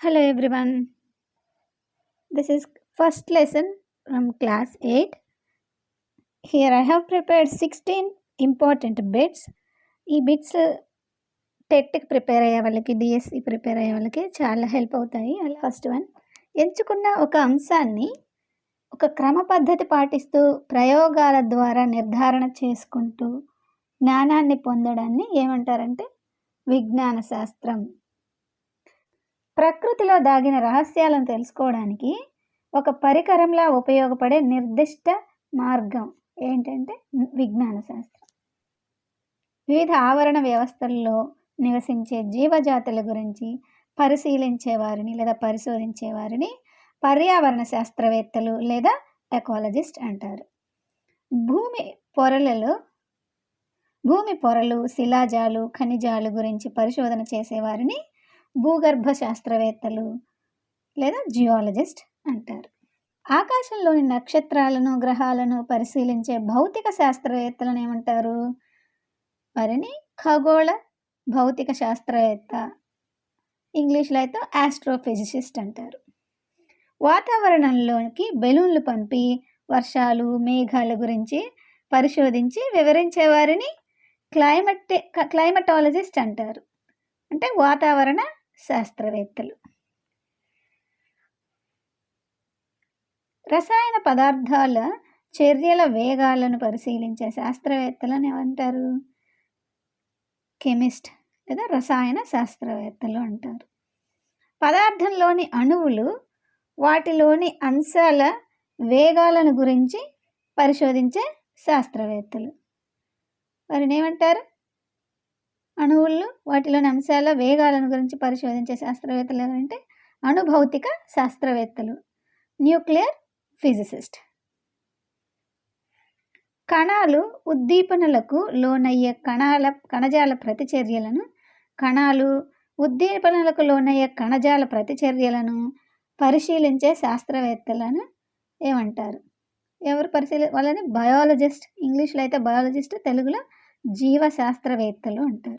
Hello everyone. This is first lesson from class 8. Here I have prepared 16 important bits. ఈ bits టెట్కి prepare అయ్యే వాళ్ళకి DSC prepare అయ్యే వాళ్ళకి చాలా హెల్ప్ అవుతాయి అలా ఫస్ట్ వన్ ఎంచుకున్న ఒక అంశాన్ని ఒక క్రమ పద్ధతి పాటిస్తూ ప్రయోగాల ద్వారా నిర్ధారణ చేసుకుంటూ జ్ఞానాన్ని పొందడాన్ని ఏమంటారంటే విజ్ఞాన శాస్త్రం ప్రకృతిలో దాగిన రహస్యాలను తెలుసుకోవడానికి ఒక పరికరంలా ఉపయోగపడే నిర్దిష్ట మార్గం ఏంటంటే విజ్ఞాన శాస్త్రం. వివిధ ఆవరణ వ్యవస్థల్లో నివసించే జీవజాతుల గురించి పరిశీలించేవారిని లేదా పరిశోధించే వారిని పర్యావరణ శాస్త్రవేత్తలు లేదా ఎకాలజిస్ట్ అంటారు. భూమి పొరలలో భూమి పొరలు శిలాజాలు ఖనిజాలు గురించి పరిశోధన చేసేవారిని భూగర్భ శాస్త్రవేత్తలు లేదా జియాలజిస్ట్ అంటారు. ఆకాశంలోని నక్షత్రాలను గ్రహాలను పరిశీలించే భౌతిక శాస్త్రవేత్తలను ఏమంటారు? వారిని ఖగోళ భౌతిక శాస్త్రవేత్త ఇంగ్లీష్లో అయితే ఆస్ట్రోఫిజిసిస్ట్ అంటారు. వాతావరణంలోకి బెలూన్లు పంపి వర్షాలు మేఘాల గురించి పరిశోధించి వివరించే వారిని క్లైమట్ క్లైమటాలజిస్ట్ అంటారు. అంటే వాతావరణ శాస్త్రవేత్తలు. రసాయన పదార్థాల చర్యల వేగాలను పరిశీలించే శాస్త్రవేత్తలను ఏమంటారు? కెమిస్ట్ లేదా రసాయన శాస్త్రవేత్తలు అంటారు. పదార్థంలోని అణువులు వాటిలోని అంశాల వేగాలను గురించి పరిశోధించే శాస్త్రవేత్తలు. వారిని ఏమంటారు? అణువులు వాటిలోని అంశాల వేగాలను గురించి పరిశోధించే శాస్త్రవేత్తలు ఎవరంటే అణుభౌతిక శాస్త్రవేత్తలు. Nuclear physicist. కణాలు ఉద్దీపనలకు లోనయ్యే కణాల కణజాల ప్రతిచర్యలను కణాలు ఉద్దీపనలకు లోనయ్యే కణజాల ప్రతిచర్యలను పరిశీలించే శాస్త్రవేత్తలను ఏమంటారు? ఎవరు పరిశీలి వాళ్ళని బయాలజిస్ట్ ఇంగ్లీష్లో అయితే బయాలజిస్ట్ తెలుగులో జీవశాస్త్రవేత్తలు అంటారు.